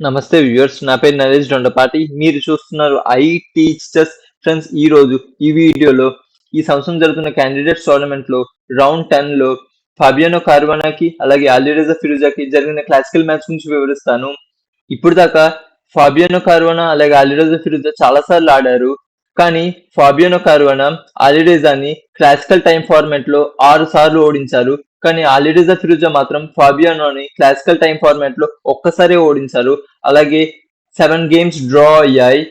నమస్తే వ్యూవర్స్ నా పేరు నరేష్ దొండపాటి మీరు చూస్తున్నారు ఐ టీచర్స్ ఫ్రెండ్స్ ఈ రోజు ఈ వీడియోలో ఈ సంవత్సరం జరుగుతున్న క్యాండిడేట్స్ టోర్నమెంట్లో రౌండ్ టెన్లో ఫాబియానో కార్వానాకి అలాగే అలీరజా ఫిరుజాకి జరిగిన క్లాసికల్ మ్యాచ్ గురించి వివరిస్తాను. ఇప్పుడు దాకా ఫాబియానో కార్వానా అలాగే అలీరజా ఫిరుజా చాలా సార్లు ఆడారు. కానీ ఫాబియానో కార్వానా అలీరేజాని క్లాసికల్ టైం ఫార్మెట్లో ఆరు సార్లు ఓడించారు. కానీ అలీరిజా ఫిరుజా మాత్రం ఫాబియానోని క్లాసికల్ టైం ఫార్మాట్లో ఒక్కసారి ఓడించారు. అలాగే సెవెన్ గేమ్స్ డ్రా అయ్యాయి.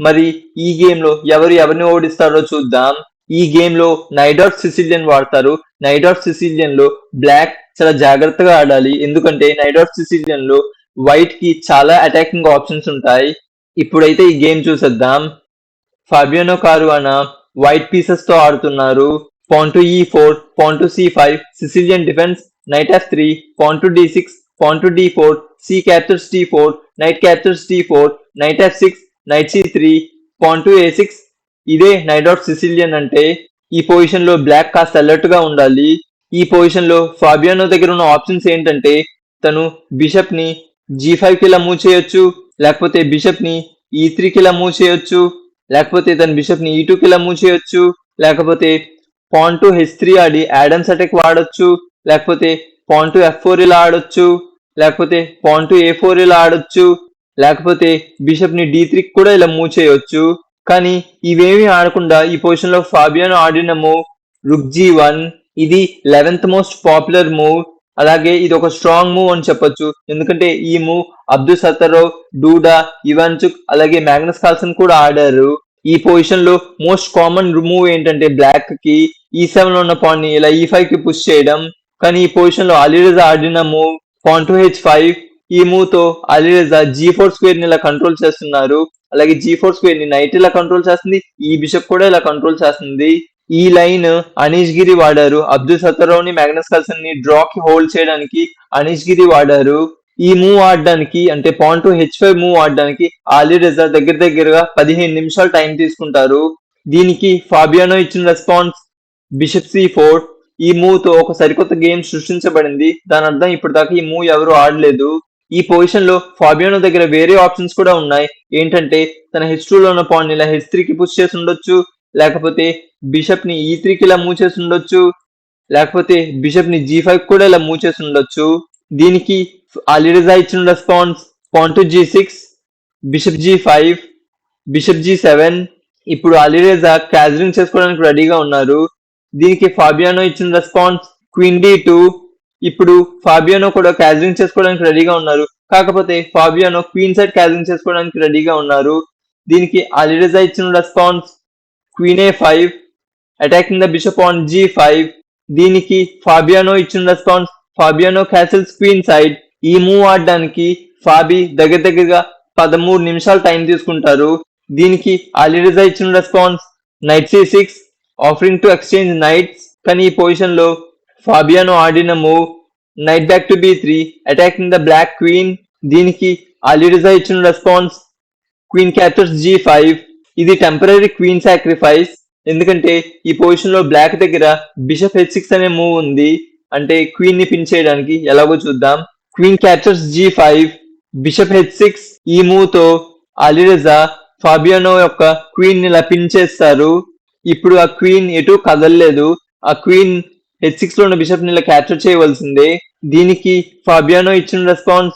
మరి ఈ గేమ్లో ఎవరు ఎవరిని ఓడిస్తారో చూద్దాం. ఈ గేమ్లో నైడాట్ సిసిలియన్ వాడతారు. నైడాట్ సిసిలియన్లో బ్లాక్ చాలా జాగ్రత్తగా ఆడాలి. ఎందుకంటే నైడాట్ సిసిలియన్లో వైట్కి చాలా అటాకింగ్ ఆప్షన్స్ ఉంటాయి. ఇప్పుడైతే ఈ గేమ్ చూసేద్దాం. ఫాబియానో కారువానా వైట్ పీసెస్తో ఆడుతున్నారు. Pawn to e4, pawn to c5, Sicilian defense, knight f3, pawn to d6, pawn to d4, c captures d4, knight captures d4, knight f6, knight c3, pawn to a6. ఇదే night of Sicilian అంటే ఈ పొజిషన్లో black కాస్త అలర్ట్గా ఉండాలి ఈ పొజిషన్లో Fabiano దగ్గర ఉన్న ఆప్షన్స్ ఏంటంటే తను బిషప్ని జీ ఫైవ్కి ఇలా మూవ్ చేయొచ్చు లేకపోతే బిషప్ని ఈ త్రీ కి ఇలా మూవ్ చేయొచ్చు లేకపోతే తన బిషప్ని ఈ టూ కి ఇలా మూవ్ చేయొచ్చు లేకపోతే పాన్ టు హెచ్ త్రీ ఆడి యాడమ్స్ అటాక్ వాడచ్చు లేకపోతే పాన్ టు ఎఫ్ ఫోర్ ఇలా ఆడొచ్చు లేకపోతే పాన్ టు ఏ ఫోర్ ఇలా ఆడొచ్చు లేకపోతే బిషప్ని డి త్రీ కూడా ఇలా మూవ్ చేయొచ్చు. కానీ ఇవేమీ ఆడకుండా ఈ పొజిషన్లో ఫాబియాను ఆడిన మూవ్ రుక్ జీ వన్ ఇది లెవెన్త్ మోస్ట్ పాపులర్ మూవ్. అలాగే ఇది ఒక స్ట్రాంగ్ మూవ్ అని చెప్పొచ్చు. ఎందుకంటే ఈ మూవ్ అబ్దుల్ సత్తరో డూడా ఇవాన్చుక్ అలాగే మ్యాగ్నస్ కాల్సన్ కూడా ఆడారు. ఈ పొజిషన్లో మోస్ట్ కామన్ మూవ్ ఏంటంటే బ్లాక్కి e ఈ సెవెన్లో ఉన్న పాన్ని ఇలా e ఈ ఫైవ్కి పుష్ చేయడం. కానీ ఈ పొజిషన్లో అలీరజా ఆడిన move pawn to h five ఈ మూవ్తో అలీరజా జీ ఫోర్ స్క్వేర్ని ఇలా కంట్రోల్ చేస్తున్నారు. అలాగే జీ ఫోర్ స్క్వేర్ని నైట్ ఇలా కంట్రోల్ చేస్తుంది. ఈ బిషప్ కూడా ఇలా కంట్రోల్ చేస్తుంది. ఈ లైన్ అనీష్ గిరి వాడారు. అబ్దుల్ సత్తరోని మ్యాగ్నస్ కల్సన్ని డ్రా కి హోల్డ్ చేయడానికి అనీష్ గిరి వాడారు. ఈ మూవ్ ఆడడానికి అంటే pawn to h five move ఆడడానికి ఆలీ రెజా దగ్గర దగ్గరగా పదిహేను నిమిషాలు టైం తీసుకుంటారు. దీనికి ఫాబియానో ఇచ్చిన రెస్పాన్స్ బిషప్ సి ఫోర్ ఈ మూవ్తో ఒక సరికొత్త గేమ్ సృష్టించబడింది. దాని అర్థం ఇప్పుడు దాకా ఈ మూవ్ ఎవరు ఆడలేదు. ఈ పొజిషన్లో ఫాబియానో దగ్గర వేరే ఆప్షన్స్ కూడా ఉన్నాయి. ఏంటంటే తన హెచ్ టూ లో ఉన్న పాయింట్ ఇలా హెచ్ త్రీ కి పుష్ చేసి ఉండొచ్చు. లేకపోతే బిషప్ని e ఈ త్రీకి ఇలా మూవ్ చేసి ఉండొచ్చు. లేకపోతే బిషప్ని జీ ఫైవ్ కూడా ఇలా మూవ్ చేసి ఉండొచ్చు. దీనికి అలీరజా ఇచ్చిన response pawn to g six bishop g five bishop g seven ఇప్పుడు అలీరజా క్యాజరింగ్ చేసుకోవడానికి రెడీగా ఉన్నారు. దీనికి ఫాబియానో ఇచ్చిన రెస్పాన్స్ క్వీన్ డి టూ ఇప్పుడు ఫాబియానో కూడా క్యాజరింగ్ చేసుకోవడానికి రెడీగా ఉన్నారు. కాకపోతే ఫాబియానో క్వీన్ సైడ్ క్యాజరింగ్ చేసుకోవడానికి రెడీగా ఉన్నారు. దీనికి అలీరజా ఇచ్చిన response queen a five attacking the bishop on g five దీనికి ఫాబియానో ఇచ్చిన response Fabiano castles queen side ఈ మూవ్ ఆడడానికి ఫాబీ దగ్గర దగ్గరగా పదమూడు నిమిషాలు టైం తీసుకుంటారు. దీనికి అలీరజా ఇచ్చిన response knight c six offering to exchange knights కానీ ఈ పొజిషన్లో ఫాబియానో ఆడిన move knight back to b three attacking the black queen దీనికి అలీరజా ఇచ్చిన response queen captures g five ఇది టెంపరీ క్వీన్ సాక్రిఫైస్ ఎందుకంటే ఈ పొజిషన్లో బ్లాక్ దగ్గర బిషప్ హెచ్ సిక్స్ అనే మూవ్ ఉంది. అంటే క్వీన్ని పిన్ చేయడానికి ఎలాగో చూద్దాం. Queen captures g five bishop h six ఈ మూవ్తో అలీరజా ఫాబియానో యొక్క క్వీన్ని లపించేస్తారు. ఇప్పుడు ఆ క్వీన్ ఎటు కదలలేదు. ఆ క్వీన్ హెచ్ సిక్స్లో ఉన్న బిషప్ని ఇలా క్యాప్చర్ చేయవలసిందే. దీనికి ఫాబియానో ఇచ్చిన response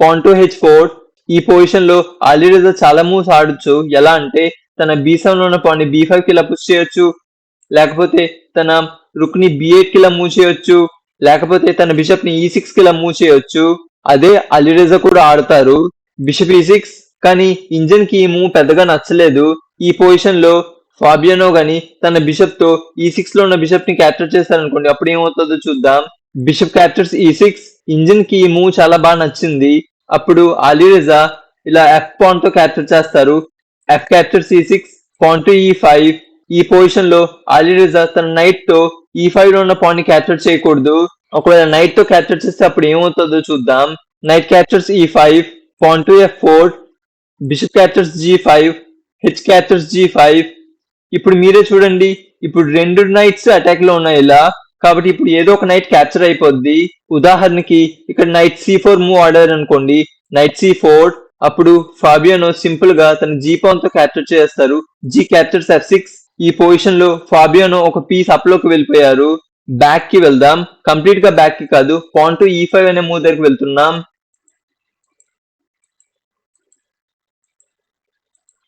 pawn to h four ఈ పొజిషన్లో అలీరజా చాలా మూవ్స్ ఆడొచ్చు. ఎలా అంటే తన బీ సెవెన్లో ఉన్న పాన్ బీ ఫైవ్కి ఇలా పుష్ చేయొచ్చు. లేకపోతే తన రుక్ని బి ఎయిట్కి ఇలా మూవ్ చేయొచ్చు. లేకపోతే తన బిషప్ని ఈ e సిక్స్కి ఇలా మూవ్ చేయొచ్చు. అదే అలిరేజా కూడా ఆడతారు. బిషప్ e ఈ సిక్స్ కానీ ఇంజన్కి ఈ మూవ్ పెద్దగా నచ్చలేదు. ఈ పొజిషన్లో ఫాబియానో గాని తన బిషప్తో ఈ e సిక్స్లో ఉన్న బిషప్ని క్యాప్చర్ చేస్తారనుకోండి అప్పుడు ఏమవుతుందో చూద్దాం. బిషప్ క్యాప్చర్స్ ఈ సిక్స్ ఇంజన్కి ఈ మూవ్ చాలా బాగా నచ్చింది. అప్పుడు అలీరజా ఇలా ఎఫ్ పాన్తో క్యాప్చర్ చేస్తారు. F captures e six pawn to e five ఈ పొజిషన్లో అలీరజా తన నైట్తో ఈ ఫైవ్లో ఉన్న పాన్ని క్యాప్చర్ చేయకూడదు. ఒకవేళ నైట్తో క్యాప్చర్ చేస్తే అప్పుడు ఏమవుతుందో చూద్దాం. Knight captures e five pawn to f four bishop captures g five h captures g five ఇప్పుడు మీరే చూడండి. ఇప్పుడు రెండు నైట్స్ అటాక్లో ఉన్నాయి ఇలా. కాబట్టి ఇప్పుడు ఏదో ఒక నైట్ క్యాప్చర్ అయిపోద్ది. ఉదాహరణకి ఇక్కడ నైట్ సి ఫోర్ మూవ్ ఆడారు అనుకోండి. నైట్ సి ఫోర్ అప్పుడు ఫాబియానో సింపుల్గా తన జీ పాన్తో క్యాప్చర్ చేస్తారు. జీ క్యాప్చర్స్ ఎఫ్ సిక్స్ ఈ పొజిషన్లో ఫాబియానో ఒక పీస్ అప్లోకి వెళ్ళిపోయారు. బ్యాక్కి వెళ్దాం. కంప్లీట్గా బ్యాక్కి కాదు. పాన్ టు ఈ ఫైవ్ అనే మూవ్ దగ్గరికి వెళ్తున్నాం.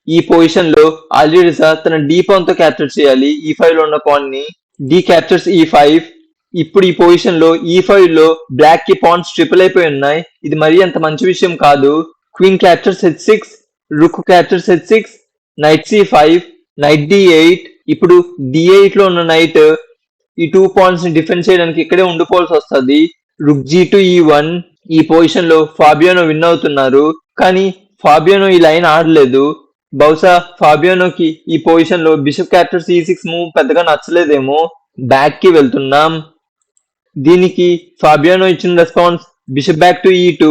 ఈ పొజిషన్లో ఆల్రెడీసా తన డీ పాన్తో క్యాప్చర్ చేయాలి. E ఈ ఫైవ్లో ఉన్న పాన్ని. డీ క్యాప్చర్స్ ఈ ఫైవ్ ఇప్పుడు ఈ పొజిషన్ e లో ఈ ఫైవ్లో బ్లాక్కి పాన్స్ ట్రిపుల్ అయిపోయి ఉన్నాయి. ఇది మరీ అంత మంచి విషయం కాదు. Queen captures h six rook captures h six knight c five knight d eight ఇప్పుడు డి ఎయిట్లో ఉన్న నైట్ ఈ టూ పాయింట్స్ని డిఫెండ్ చేయడానికి ఇక్కడే ఉండిపోవాల్సి వస్తుంది. Rook g to e one ఈ పొజిషన్లో ఫాబియానో విన్ అవుతున్నారు. కానీ ఫాబియానో ఈ లైన్ ఆడలేదు. బహుశా ఫాబియానోకి ఈ పొజిషన్లో bishop capture c six move పెద్దగా నచ్చలేదేమో. బ్యాక్కి వెళ్తున్నాం. దీనికి ఫాబియానో ఇచ్చిన response bishop back to e two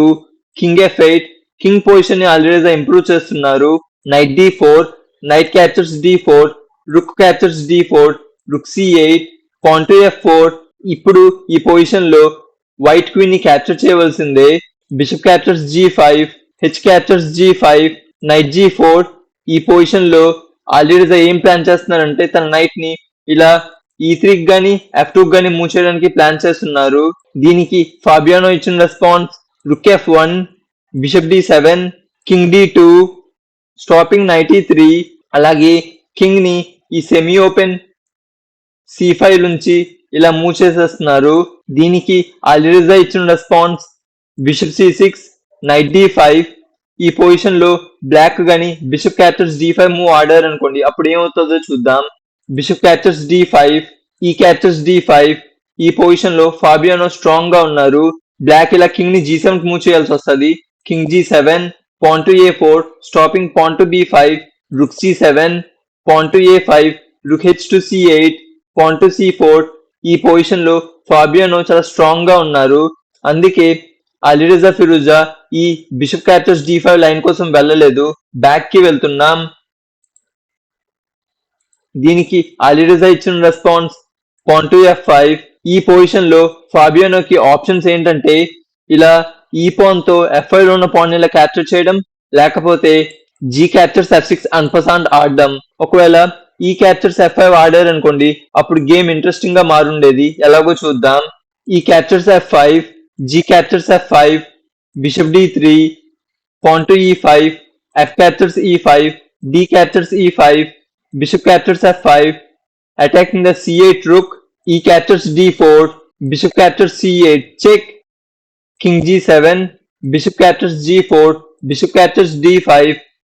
king f eight king పొజిషన్ని already improve చేస్తున్నారు. Knight d four knight captures d four rook captures d four rook c eight point f four ఇప్పుడు ఈ పొజిషన్లో వైట్ క్వీన్ని capture చేయవలసిందే. Bishop captures g five h captures g five knight g four ఈ పొజిషన్లో already ఏం plan చేస్తున్నారంటే తన నైట్ని ఇలా e ఈ త్రీకి గానీ ఎఫ్ టూ గానీ మూవ్ చేయడానికి ప్లాన్ చేస్తున్నారు. దీనికి ఫాబియానో ఇచ్చిన response rook f one bishop d seven king d two stopping ninety three అలాగే కింగ్ని ఈ సెమీ ఓపెన్ సి ఫైవ్ నుంచి ఇలా మూవ్ చేసేస్తున్నారు. దీనికి అలిరిజా ఇచ్చిన response bishop c six knight d five ఈ పొజిషన్లో బ్లాక్ కానీ bishop captures d five move ఆడారు అనుకోండి అప్పుడు ఏమవుతుందో చూద్దాం. Bishop captures d five e captures d five ఈ పొజిషన్లో ఫాబియానో స్ట్రాంగ్గా ఉన్నారు. బ్లాక్ ఇలా కింగ్ని జీ సెవెన్ మూవ్ చేయాల్సి వస్తుంది. King g seven pawn to a four stopping pawn to b five rook c seven pawn to a five rook h to c eight pawn to c four ఈ పొజిషన్లో Fabiano చాలా స్ట్రాంగ్గా ఉన్నారు. అందుకే Alireza Firouzja ఈ bishop captures d five line కోసం వెళ్ళలేదు. బ్యాక్కి వెళ్తున్నాం. దీనికి అలిరిజా ఇచ్చిన response pawn to f five ఈ పొజిషన్లో ఫాబియానోకి ఆప్షన్స్ ఏంటంటే ఇలా ఈ పాన్తో ఎఫ్లో ఉన్న పాన్ ఇలా క్యాప్చర్ చేయడం లేకపోతే g captures f six en passant ఆడడం. ఒకవేళ ఈ క్యాప్చర్స్ ఎఫ్ ఫైవ్ ఆడారు అనుకోండి అప్పుడు గేమ్ ఇంట్రెస్టింగ్గా మారుండేది. ఎలాగో చూద్దాం. E captures f five g captures f five bishop d three pawn to e five f captures e five d captures e five bishop captures f five attacking the c eight rook e captures d four bishop captures c eight check king g7 bishop captures g4 bishop captures d5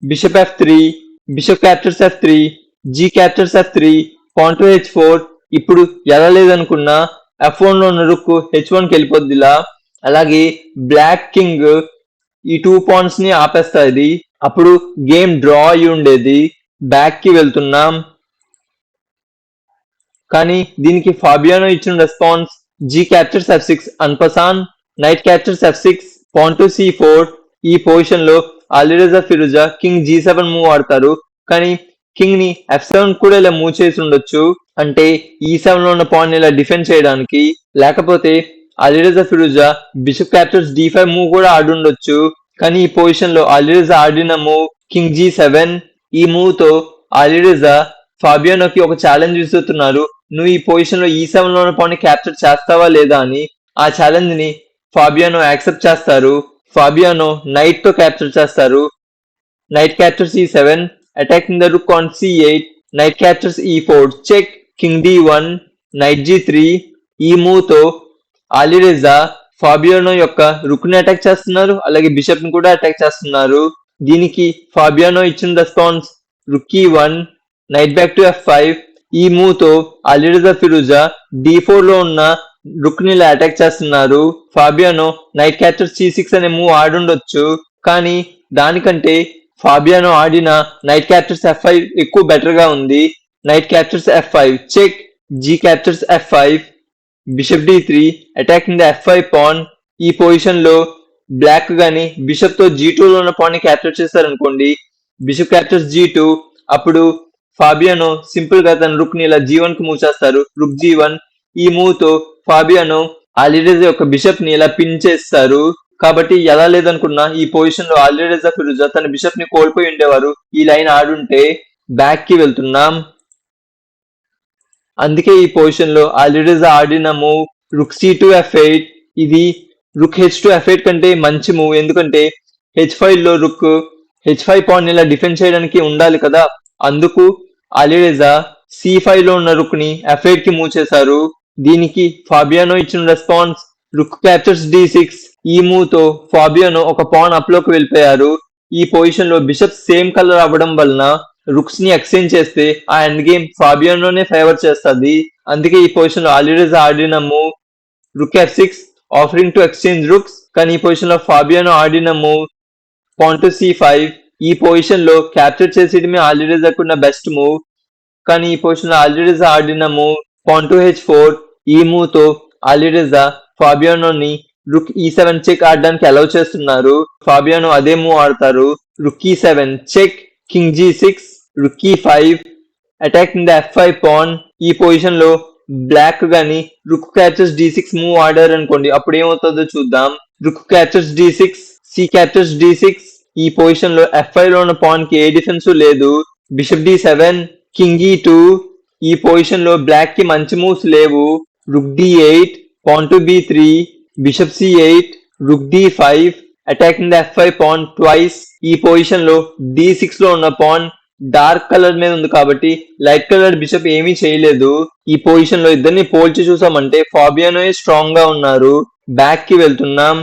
bishop f3 bishop captures f3 g captures f3 pawn to h4 ఇప్పుడు ఎలా లేదనుకున్నా f1 లో ఉన్న రుక్ h1 కి వెళ్ళిపోద్దిలా. అలాగే black king ఈ two పాయింట్స్ని ఆపేస్తుంది. అప్పుడు గేమ్ డ్రా అయి ఉండేది. బ్యాక్కి వెళ్తున్నాం. కానీ దీనికి ఫాబియానో ఇచ్చిన response g captures f six en passant knight captures f six pawn to c four ఈ పొజిషన్లో Alireza Firouzja king g seven move ఆడతారు. కానీ కింగ్ని ఎఫ్ సెవెన్ కూడా ఇలా మూవ్ చేసి ఉండొచ్చు. అంటే e ఈ సెవెన్లో ఉన్న పాయింట్ ఇలా డిఫెండ్ చేయడానికి. లేకపోతే Alireza Firouzja bishop captures d five move కూడా ఆడుండొచ్చు కానీ ఈ పొజిషన్లో అలిరజా ఆడిన మూవ్ కింగ్ జీ సెవెన్ ఈ మూవ్తో అలిరిజా ఫాబియానోకి ఒక ఛాలెంజ్ విసురుతున్నారు. నువ్వు ఈ పొజిషన్లో e ఈ సెవెన్లో ఉన్న పాయింట్ క్యాప్చర్ చేస్తావా లేదా అని ఆ ఛాలెంజ్ని ఫాబియానో యాక్సెప్ట్ చేస్తారు. ఫాబియానో నైట్తో క్యాప్చర్ చేస్తారు. Knight captures e seven attacking the rook on c eight knight captures e four. Check king d one knight g three ఈ మూతో ఆలిరేజా ఫాబియానో యొక్క రుక్ని అటాక్ చేస్తున్నారు. అలాగే బిషప్ని కూడా అటాక్ చేస్తున్నారు. దీనికి ఫాబియానో ఇచ్చిన response rook e one knight back to f five ఈ మూతో తో ఫిరుజా డి ఫోర్లో ఉన్న రుక్ అటాక్ చేస్తున్నారు. Fabiano knight capture c six అనే మూవ్ ఆడుండొచ్చు. కానీ దానికంటే ఫాబియానో ఆడిన నైట్ క్యాప్చర్స్ ఎఫ్ ఫైవ్ ఎక్కువ బెటర్గా ఉంది. Knight captures f five check g captures f five bishop d three attacking the f five pawn ఈ పొజిషన్లో బ్లాక్ కానీ బిషప్తో జీ టూ లో ఉన్న పాన్ని క్యాప్చర్ చేస్తారనుకోండి బిషప్ క్యాప్చర్స్ జీ టూ అప్పుడు ఫాబియానో సింపుల్గా తన రుక్ని ఇలా జీ కి మూవ్ చేస్తారు. రుక్ జీ వన్ ఈ మూవ్తో ఫాబియాను ఆ యొక్క బిషప్ని ఇలా పిన్ చేస్తారు. కాబట్టి ఎలా లేదనుకున్నా ఈ పొజిషన్లో అలీరజా ఫిరుజా తన బిషప్ని కోల్పోయి ఉండేవారు. ఈ లైన్ ఆడుంటే బ్యాక్కి వెళ్తున్నాం. అందుకే ఈ పొజిషన్లో అలీరజా ఆడిన move rook c to f eight ఇది rook h to f eight కంటే మంచి మూవ్ ఎందుకంటే హెచ్ ఫైవ్లో రుక్ హెచ్ ఫైవ్ పాయింట్ ఇలా డిఫెండ్ చేయడానికి ఉండాలి కదా. అందుకు అలీరజా సి ఫైవ్లో ఉన్న రుక్ని ఎఫ్ ఎయిట్కి మూవ్ చేశారు. దీనికి ఫాబియానో ఇచ్చిన response. Rook captures d six. ఈ మూవ్తో ఫాబియానో ఒక పాన్ అప్లోకి వెళ్ళిపోయారు. ఈ పొజిషన్లో బిషప్ సేమ్ కలర్ అవ్వడం వలన రుక్స్ని ఎక్స్చేంజ్ చేస్తే ఆ ఎండ్ గేమ్ ఫాబియానోనే ఫేవర్ చేస్తుంది. అందుకే ఈ పొజిషన్లో అలీరజా ఆడిన move rook f six offering to exchange rooks కానీ ఈ పొజిషన్లో ఫాబియానో ఆడిన move pawn to c five ఈ పొజిషన్లో క్యాప్చర్ చేసేయడమే ఆలిరేజాకు ఉన్న బెస్ట్ మూవ్ కానీ ఈ పొజిషన్లో ఆలిరేజా ఆడిన move pawn to h four ఈ మూవ్తో ఆలిరేజా ఫాబియానోని రుక్ ఈ సెవెన్ చెక్ ఆడడానికి అలౌ చేస్తున్నారు. ఫాబియానో అదే మూవ్ ఆడతారు. Rook e seven check king g six rook e five attacking the f five pawn ఈ పొజిషన్లో బ్లాక్ గాని rook captures d six move ఆడారు అనుకోండి అప్పుడు ఏమవుతుందో చూద్దాం. Rook captures d six c captures d six ఈ పొజిషన్లో ఎఫ్ ఫైవ్లో ఉన్న పాన్కి ఏ డిఫెన్స్ లేదు. Bishop d seven king e two ఈ పొజిషన్లో బ్లాక్కి మంచి మూవ్స్ లేవు. Rook d eight pawn to b three bishop c eight rook d five attacking the f pawn twice ఈ పొజిషన్లో d6 లో ఉన్న పాన్ డార్క్ కలర్ మీద ఉంది కాబట్టి లైట్ కలర్ బిషప్ ఏమీ చేయలేదు. ఈ పొజిషన్లో ఇద్దరిని పోల్చి చూసామంటే ఫాబియానో స్ట్రాంగ్గా ఉన్నారు. బ్యాక్కి వెళ్తున్నాం.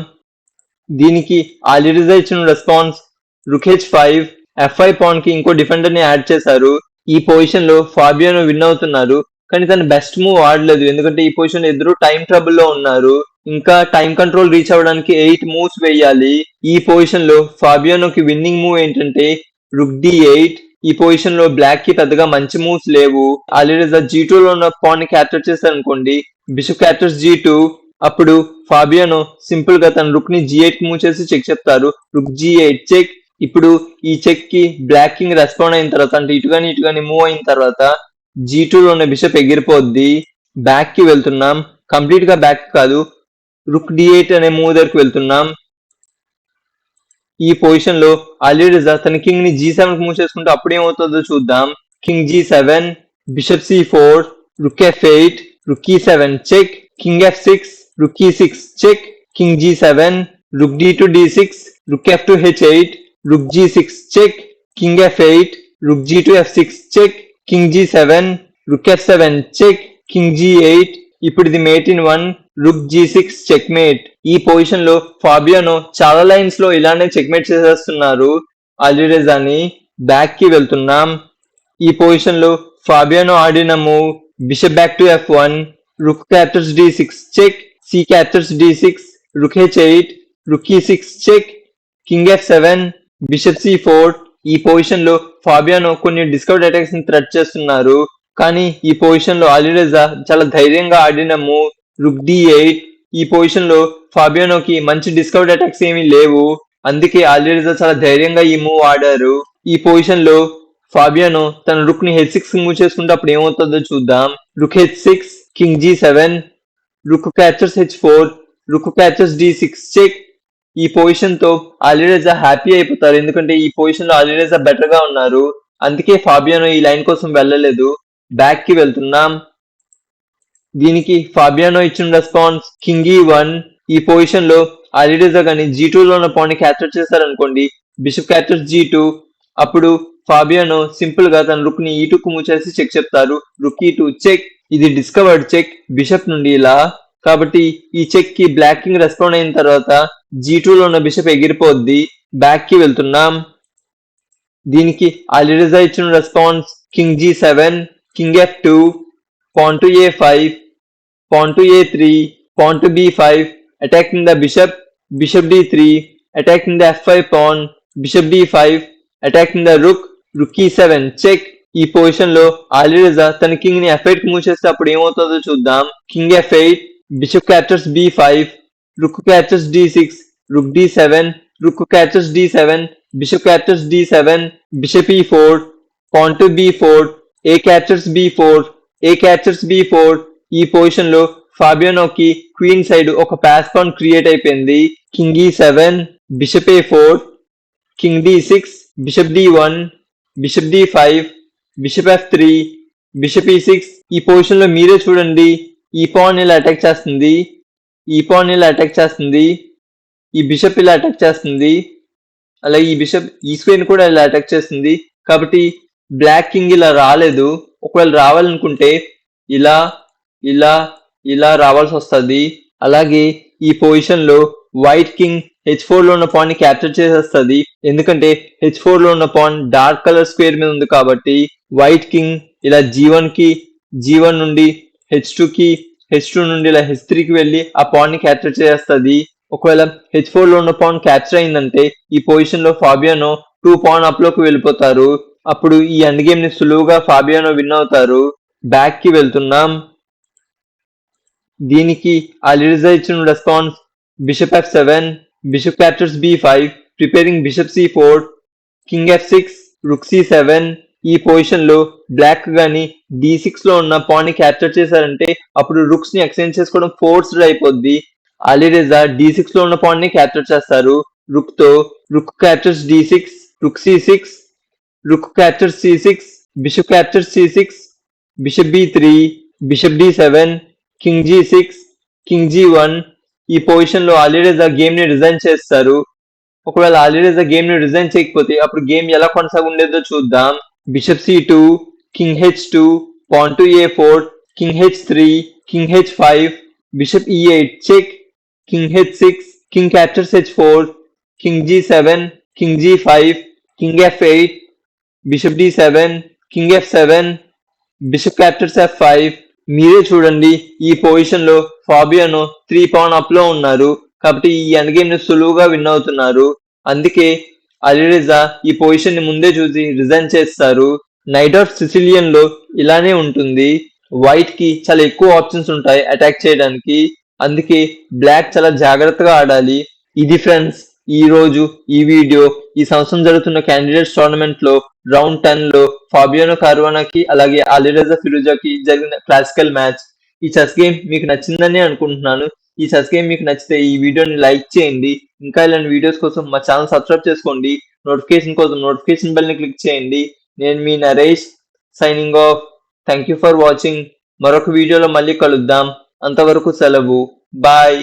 దీనికి ఆలిరిజా ఇచ్చిన response rook h five f five పాన్కి ఇంకో డిఫెండర్ని యాడ్ చేశారు. ఈ పొజిషన్లో ఫాబియానో విన్ అవుతున్నారు. కానీ తన బెస్ట్ మూవ్ ఆడలేదు ఎందుకంటే ఈ పొజిషన్ ఎదురు ఇద్దరు టైం ట్రబుల్లో ఉన్నారు. ఇంకా టైం కంట్రోల్ రీచ్ అవ్వడానికి ఎయిట్ మూవ్స్ వేయాలి. ఈ పొజిషన్లో ఫాబియానోకి విన్నింగ్ మూవ్ ఏంటంటే రుక్ డి ఎయిట్ ఈ పొజిషన్లో బ్లాక్కి పెద్దగా మంచి మూవ్స్ లేవు. అలీరజా జీ టూ లో ఉన్న పాన్ని క్యాప్చర్ చేశారనుకోండి బిషప్ క్యాప్చర్స్ జీ టూ అప్పుడు ఫాబియానో సింపుల్గా తన రుక్ని జీ ఎయిట్ మూవ్ చేసి చెక్ చెప్తారు రుక్ జీ ఎయిట్ చెక్ ఇప్పుడు ఈ చెక్కి బ్లాక్ కింగ్ రెస్పాండ్ అయిన తర్వాత అంటే ఇటు కానీ ఇటు కానీ మూవ్ అయిన తర్వాత జీ టూలో ఉన్న బిషప్ ఎగిరిపోద్ది. బ్యాక్కి వెళ్తున్నాం. కంప్లీట్గా బ్యాక్ కాదు. రుక్ డి ఎయిట్ అనే మూవ్ దగ్గరికి వెళ్తున్నాం. ఈ పొజిషన్లో అలీరిజా తన కింగ్ని జీ సెవెన్ మూవ్ చేసుకుంటే అప్పుడు ఏమవుతుందో చూద్దాం. King g seven bishop c four rook f eight rook e seven check king f six rook e six check king g seven rook d to d six rook f to h eight rook g six check king f eight rook g to f six check king g seven rook f seven check king g eight ఇప్పుడు ఇది mate in one rook g six check mate ఈ పొజిషన్లో Fabiano చాలా లైన్స్లో ఇలానే check mate చేసేస్తున్నారు అలిరెజాని బ్యాక్కి వెళ్తున్నాం. ఈ పొజిషన్లో ఫాబియానో ఆడిన move bishop back to f one rook captures d six check c captures d six rook h eight rook e six check king f seven bishop c four ఈ పొజిషన్లో Fabiano కొన్ని discount అటాక్స్ని threat చేస్తున్నారు. కానీ ఈ పొజిషన్లో అలీరజా చాలా ధైర్యంగా ఆడిన మూవ్ రుక్ డి ఎయిట్ ఈ పొజిషన్లో ఫాబియానోకి మంచి డిస్కౌంట్ అటాక్స్ ఏమీ లేవు. అందుకే అలీరజా చాలా ధైర్యంగా ఈ మూవ్ ఆడారు. ఈ పొజిషన్లో ఫాబియానో తన రుక్ని హెచ్ సిక్స్ మూవ్ చేసుకుంటే అప్పుడు ఏమవుతుందో చూద్దాం. Rook h six king g seven rook captures h four rook captures d six check ఈ పొజిషన్తో అలీరజా హ్యాపీ అయిపోతారు. ఎందుకంటే ఈ పొజిషన్లో అలీరజా బెటర్గా ఉన్నారు. అందుకే ఫాబియానో ఈ లైన్ కోసం వెళ్ళలేదు. బ్యాక్కి వెళ్తున్నాం. దీనికి ఫాబియానో ఇచ్చిన రెస్పాన్స్ కింగి వన్ ఈ పొజిషన్లో అలీరజా కానీ జీ టూ లో ఉన్న పాయింట్ని క్యాప్చర్ చేశారనుకోండి బిషప్ క్యాప్చర్ జీ టూ అప్పుడు ఫాబియానో సింపుల్గా తన రుక్ని e ఈ టూ కు చెక్ చెప్తారు. రుక్ ఈ టూ చెక్ ఇది డిస్కవర్డ్ చెక్ బిషప్ నుండి ఇలా కాబట్టి ఈ చెక్కి బ్లాక్ కింగ్ రెస్పాండ్ అయిన తర్వాత జీ టూలో ఉన్న బిషప్ ఎగిరిపోద్ది. బ్యాక్కి వెళ్తున్నాం. దీనికి అలిరిజా ఇచ్చిన response king g seven king f two pawn to a five pawn to a three pawn to b five attacking the bishop bishop d three attacking the f five pawn bishop d five attacking the rook rook e seven check ఈ పొజిషన్లో అలిరజా తన కింగ్ని F eight move చేస్తే అప్పుడు ఏమవుతుందో చూద్దాం. King f eight bishop captures b five rook captures d six rook d seven rook captures d seven bishop captures d seven bishop e four pawn to b four a captures b four a captures b four ఈ పొజిషన్లో ఫాబియానోకి queen side ఒక pass pawn create అయిపోయింది. King e seven bishop a four king d six bishop d one bishop d five bishop f three bishop e six ఈ పొజిషన్లో మీరే చూడండి. ఈ పాన్ ఇలా అటాక్ చేస్తుంది. ఈ పాన్ ఇలా అటాక్ చేస్తుంది. ఈ బిషప్ ఇలా అటాక్ చేస్తుంది. అలాగే ఈ బిషప్ ఈ స్క్వేర్ కూడా ఇలా అటాక్ చేస్తుంది. కాబట్టి బ్లాక్ కింగ్ ఇలా రాలేదు. ఒకవేళ రావాలనుకుంటే ఇలా ఇలా ఇలా రావాల్సి వస్తుంది. అలాగే ఈ పొజిషన్లో వైట్ కింగ్ హెచ్ ఫోర్లో ఉన్న పాన్ని క్యాప్చర్ చేసేస్తుంది. ఎందుకంటే హెచ్ ఫోర్లో ఉన్న పాన్ డార్క్ కలర్ స్క్వేర్ మీద ఉంది కాబట్టి వైట్ కింగ్ ఇలా జీ జీవన్కి జీ నుండి హెచ్ టూకి హెచ్ టూ నుండి ఇలా హెచ్ త్రీకి వెళ్ళి ఆ పాన్ని క్యాప్చర్ చేస్తుంది ఒకవేళ హెచ్ ఫోర్లో ఉన్న పాయింట్ క్యాప్చర్ అయిందంటే ఈ పొజిషన్లో ఫాబియానో టూ పాయింట్ అప్లోకి వెళ్ళిపోతారు. అప్పుడు ఈ ఎండ్ గేమ్ని సులువుగా ఫాబియానో విన్ అవుతారు. బ్యాక్కి వెళ్తున్నాం. దీనికి అలిరిజా ఇచ్చిన response bishop f seven bishop captures b five preparing bishop c four king f six rook c seven ఈ పొజిషన్లో బ్లాక్ కానీ డి సిక్స్లో ఉన్న పాన్ని క్యాప్చర్ చేశారంటే అప్పుడు రుక్స్ని ఎక్స్చేంజ్ చేసుకోవడం ఫోర్స్డ్ అయిపోద్ది. అలీరెజా డి సిక్స్లో ఉన్న పాన్ని క్యాప్చర్ చేస్తారు. రుక్తో rook captures d six rook c six rook captures c six bishop captures c six bishop b three bishop d seven king g six king g one ఈ పొజిషన్లో గేమ్ని గేమ్ని డిజైన్ చేస్తారు. ఒకవేళ అలీరెజా గేమ్ని డిజైన్ చేయకపోతే అప్పుడు గేమ్ ఎలా కొనసాగుండేదో చూద్దాం. Bishop c two king h two pawn to a four king h three king h five bishop e eight check king h six king captures h four king g seven king g five king f eight bishop d seven king f seven bishop captures f five మీరే చూడండి ఈ పొజిషన్లో లో three pan అప్లో ఉన్నారు. కాబట్టి ఈ end గేమ్ని సులువుగా విన్ అవుతున్నారు. అందుకే అలిరిజా ఈ పొజిషన్ని ముందే చూసి రిజైన్ చేస్తారు. నైట్ ఆఫ్ సిసిలియన్లో ఇలానే ఉంటుంది. వైట్కి చాలా ఎక్కువ ఆప్షన్స్ ఉంటాయి అటాక్ చేయడానికి. అందుకే బ్లాక్ చాలా జాగ్రత్తగా ఆడాలి. ఇది ఫ్రెండ్స్ ఈ రోజు ఈ వీడియో ఈ సంవత్సరం జరుగుతున్న క్యాండిడేట్స్ టోర్నమెంట్లో రౌండ్ టెన్లో ఫాబియానో కార్వానాకి అలాగే అలీరజా ఫిరోజాకి జరిగిన క్లాసికల్ మ్యాచ్. ఈ చెస్ గేమ్ మీకు నచ్చిందని అనుకుంటున్నాను. ఈ చెస్ గేమ్ మీకు నచ్చితే ఈ వీడియోని లైక్ చేయండి. ఇంకా ఇలాంటి వీడియోస్ కోసం మా ఛానల్ సబ్స్క్రైబ్ చేసుకోండి. నోటిఫికేషన్ కోసం నోటిఫికేషన్ బెల్ని క్లిక్ చేయండి. నేను మీ Naresh signing off thank you for watching మరొక వీడియోలో మళ్ళీ కలుద్దాం. అంతవరకు సెలవు. బాయ్